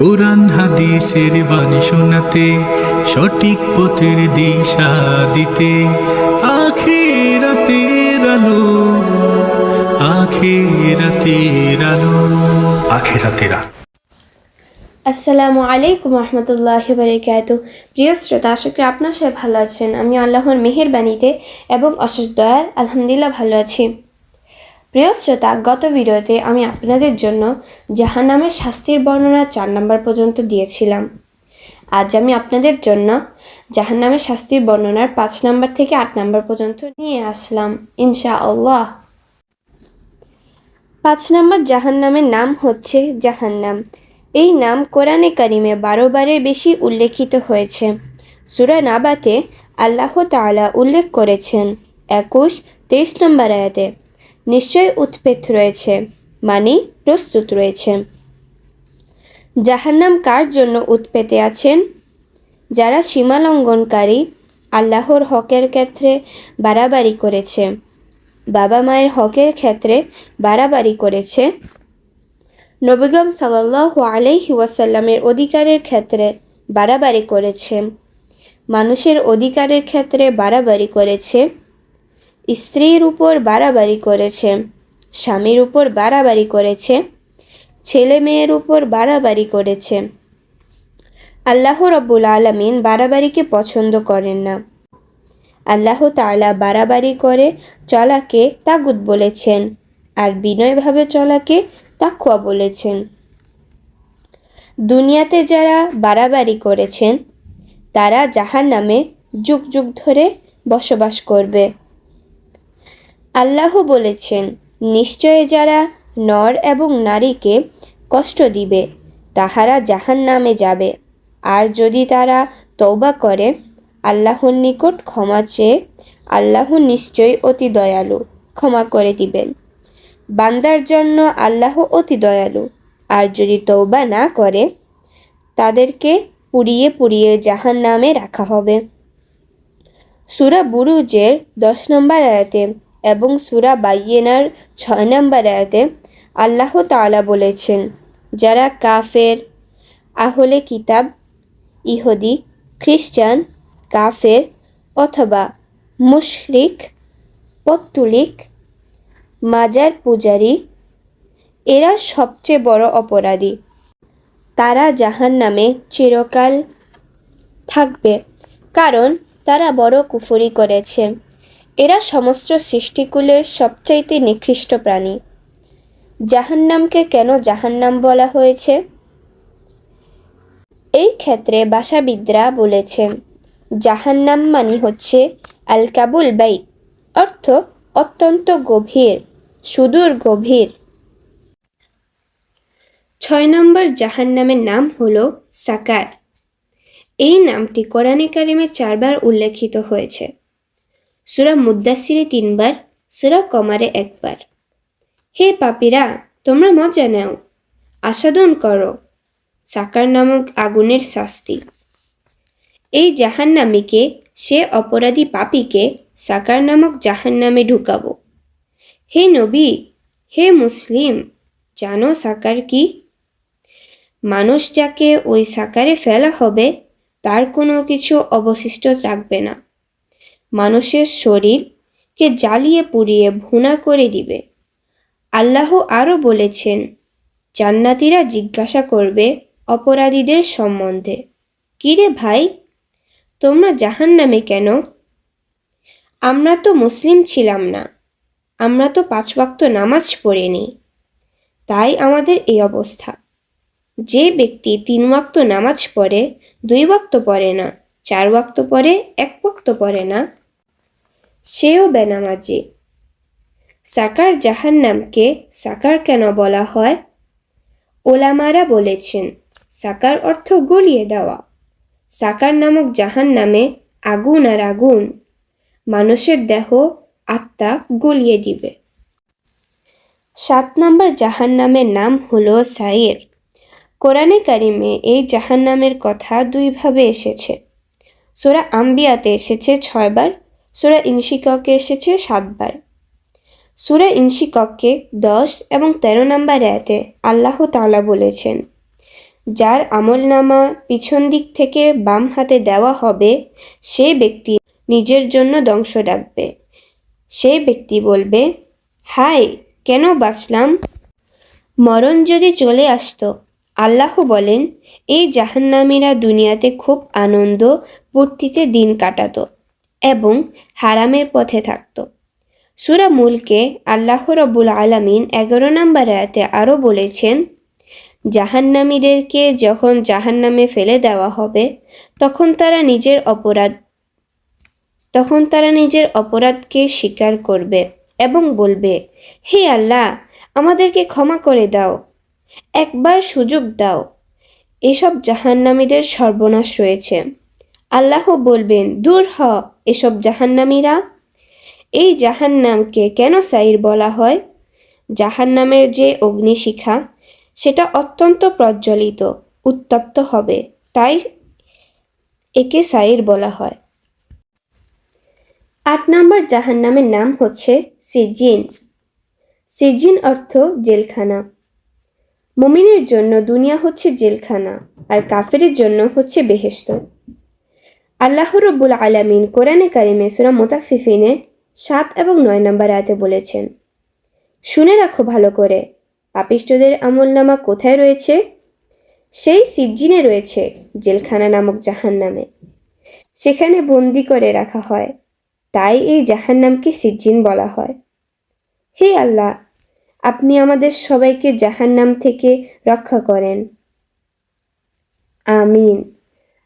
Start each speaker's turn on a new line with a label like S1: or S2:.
S1: কোরআন হাদিসের বাণী শোনাতে সঠিক পথের দিশা দিতে। আখেরাতের আলো আখেরাতের আলো। আখেরাতের
S2: আসসালামু আলাইকুম রহমতুল্লাহ বারিকাত প্রিয় শ্রোতা আশা করি আপনার সবাই ভালো আছেন। আমি আল্লাহর মেহেরবাণীতে এবং অশেষ দয়াল আলহামদুলিল্লাহ ভালো আছি। প্রিয় শ্রোতা, গত ভিডিওতে আমি আপনাদের জন্য জাহান্নামের শাস্তির বর্ণনা চার নম্বর পর্যন্ত দিয়েছিলাম। আজ আমি আপনাদের জন্য জাহান্নামের শাস্তির বর্ণনার পাঁচ নম্বর থেকে আট নম্বর পর্যন্ত নিয়ে আসলাম ইনশা আল্লাহ পাঁচ নম্বর জাহান্নামের নাম হচ্ছে জাহান্নাম। এই নাম কোরআনে কারিমে বারো বারের বেশি উল্লেখিত হয়েছে। সুরা নাবাতে আল্লাহ তাআলা উল্লেখ করেছেন, একুশ, তেইশ নম্বর আয়াতে। নিশ্চয় উৎপেত রয়েছে মানে প্রস্তুত রয়েছে। জাহান্নাম কার জন্য উৎপেতে আছেন? যারা সীমালঙ্ঘনকারী আল্লাহর হকের ক্ষেত্রে বাড়াবাড়ি করেছে। বাবা মায়ের হকের ক্ষেত্রে বাড়াবাড়ি করেছে। নবীগম সাল্লাহ আলাইহি ওয়াসাল্লামের অধিকারের ক্ষেত্রে বাড়াবাড়ি করেছে। মানুষের অধিকারের ক্ষেত্রে বাড়াবাড়ি করেছে। স্ত্রীর উপর বাড়াবাড়ি করেছে, স্বামীর উপর বাড়াবাড়ি করেছে ছেলে মেয়ের উপর বাড়াবাড়ি করেছে। আল্লাহ রব্বুল আলমিন বাড়াবাড়িকে পছন্দ করেন না। আল্লাহ তাআলা বাড়াবাড়ি করে চলাকে তাগুদ বলেছেন আর বিনয়ভাবে চলাকে তাকুয়া বলেছেন। দুনিয়াতে যারা বাড়াবাড়ি করেছেন, তারা জাহান নামে যুগ যুগ ধরে বসবাস করবে। আল্লাহ বলেছেন, নিশ্চয় যারা নর এবং নারীকে কষ্ট দিবে, তাহারা জাহান নামে যাবে। আর যদি তারা তৌবা করে, আল্লাহর নিকট ক্ষমা চেয়ে, আল্লাহ নিশ্চয়ই অতি দয়ালু, ক্ষমা করে দিবেন। বান্দার জন্য আল্লাহ অতি দয়ালু। আর যদি তৌবা না করে, তাদেরকে পুড়িয়ে পুড়িয়ে জাহান নামে রাখা হবে। সুরা বুরুজের দশ নম্বর আয়াতে এবং সুরা বাইয়েনার ছয় নম্বর আয়াতে আল্লাহ তাআলা বলেছেন, যারা কাফের, আহলে কিতাব, ইহুদি, খ্রিস্টান, কাফের অথবা মুশরিক, পত্তুলিক, মাজার পূজারী, এরা সবচেয়ে বড় অপরাধী। তারা জাহান নামে চিরকাল থাকবে, কারণ তারা বড় কুফরি করেছে। এরা সমস্ত সৃষ্টিকুলের সবচাইতে নিকৃষ্ট প্রাণী। জাহান্নামকে কেন জাহান্নাম বলা হয়েছে? এই ক্ষেত্রে ভাষাবিদরা বলেছেন জাহান্নাম মানে হচ্ছে আল কাবুল বাই অর্থ অত্যন্ত গভীর, সুদূর গভীর। ছয় নম্বর জাহান্নামের নাম হল সাকার। এই নামটি কোরআনে কারিমে চারবার উল্লেখিত হয়েছে। সুরা মুদাসিরে তিনবার, সুরা কমারে একবার। হে পাপীরা, তোমরা মজা নাও, আস্বাদন করো, সাকার নামক আগুনের শাস্তি। এই জাহান্নামীকে, সে অপরাধী পাপীকে সাকার নামক জাহান্নামে ঢুকাবো। হে নবী, হে মুসলিম, জানো সাকার কি? মানুষ যাকে ওই সাকারে ফেলা হবে, তার কোনো কিছু অবশিষ্ট থাকবে না। মানুষের শরীরকে জ্বালিয়ে পুড়িয়ে ভুনা করে দিবে। আল্লাহ আরও বলেছেন, জান্নাতিরা জিজ্ঞাসা করবে অপরাধীদের সম্বন্ধে, কিরে ভাই, তোমরা জাহান নামে কেন? আমরা তো মুসলিম ছিলাম না, আমরা তো পাঁচ ওয়াক্ত নামাজ পড়িনি। তাই আমাদের এই অবস্থা। যে ব্যক্তি তিন ওয়াক্ত নামাজ পড়ে, দুই ওয়াক্ত পড়ে না, চার ওয়াক্ত পড়ে, এক ওয়াক্ত পড়ে না সেও বেনামাজি। সাকার জাহান্নামকে সাকার কেন বলা হয়? ওলামারা বলেছেন, সাকার অর্থ গলিয়ে দেওয়া। সাকার নামক জাহান নামে আগুন আর আগুন। মানুষের দেহ, আত্মা গলিয়ে দিবে। সাত নম্বর জাহান নামের নাম হলো সাইর। কোরআনে কারিমে এই জাহান নামের কথা দুইভাবে এসেছে। সোরা আম্বিয়াতে এসেছে ছয়বার সোরা ইনশিককে এসেছে সাতবার। সুরা ইনশিককে দশ এবং তেরো নম্বর আয়াতে আল্লাহ তাআলা বলেছেন, যার আমলনামা পিছন দিক থেকে বাম হাতে দেওয়া হবে, সে ব্যক্তি নিজের জন্য দংশ ডাকবে। সে ব্যক্তি বলবে, হায়, কেন বাঁচলাম? মরণ যদি চলে আসতো, আল্লাহ বলেন, এই জাহান্নামীরা দুনিয়াতে খুব আনন্দ, ফুর্তিতে দিন কাটাতো। এবং হারামের পথে থাকতো। সুরা মুলকে আল্লাহ রব্বুল আলামিন এগারো নম্বর আয়াতে আরও বলেছেন, জাহান্নামীদেরকে যখন জাহান্নামে ফেলে দেওয়া হবে, তখন তারা নিজের অপরাধ, তখন তারা নিজের অপরাধকে স্বীকার করবে এবং বলবে, হে আল্লাহ, আমাদেরকে ক্ষমা করে দাও, একবার সুযোগ দাও। এসব জাহান্নামীদের সর্বনাশ রয়েছে। আল্লাহ বলবেন, দূর হ এসব জাহান্নামীরা? এই জাহান্নামকে কেন সাইর বলা হয়? জাহান্নামের যে অগ্নিশিখা, সেটা অত্যন্ত প্রজ্বলিত, উত্তপ্ত হবে, তাই একে সাইর বলা হয়। আট নম্বর জাহান্নামের নাম হচ্ছে সিজিন সিজিন অর্থ জেলখানা। মুমিনের জন্য দুনিয়া হচ্ছে জেলখানা, আর কাফেরের জন্য হচ্ছে বেহেশত। আল্লাহ রব্বুল আলামিন কোরআনে কারিমে সুরা মোতাফিফিনে সাত এবং নয় নম্বর আয়াতে বলেছেন, শুনে রাখো ভালো করে পাপিষ্টদের আমলনামা কোথায় রয়েছে? সেই সিজ্জিনে রয়েছে জেলখানা নামক জাহান্নামে। সেখানে বন্দি করে রাখা হয়, তাই এই জাহান্নামকে সিজ্জিন বলা হয়। হে আল্লাহ, আপনি আমাদের সবাইকে জাহান্নাম থেকে রক্ষা করেন। আমিন।